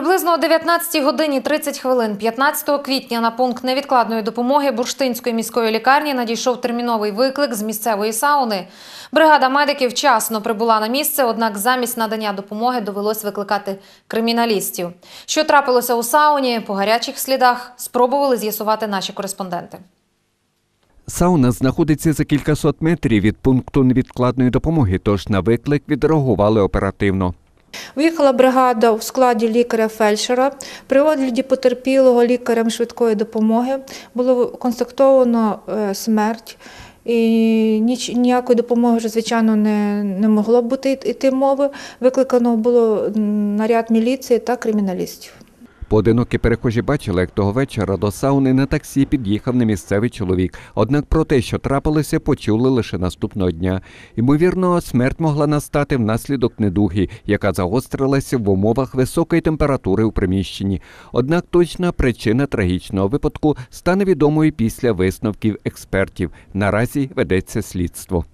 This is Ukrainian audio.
Приблизно о 19 годині 30 хвилин 15 квітня на пункт невідкладної допомоги Бурштинської міської лікарні надійшов терміновий виклик з місцевої сауни. Бригада медиків вчасно прибула на місце, однак замість надання допомоги довелось викликати криміналістів. Що трапилося у сауні по гарячих слідах, спробували з'ясувати наші кореспонденти. Сауна знаходиться за кількасот метрів від пункту невідкладної допомоги, тож на виклик відреагували оперативно. Виїхала бригада у складі лікаря-фельдшера. При огляді потерпілого лікарем швидкої допомоги було констатовано е, смерть. І ніч, ніякої допомоги вже, звичайно, не, не могло бути йти мови. Викликано було наряд міліції та криміналістів. Поодинокі перехожі бачили, як того вечора до сауни на таксі під'їхав немісцевий чоловік. Однак про те, що трапилося, почули лише наступного дня. Ймовірно, смерть могла настати внаслідок недуги, яка загострилася в умовах високої температури у приміщенні. Однак точна причина трагічного випадку стане відомою після висновків експертів. Наразі ведеться слідство.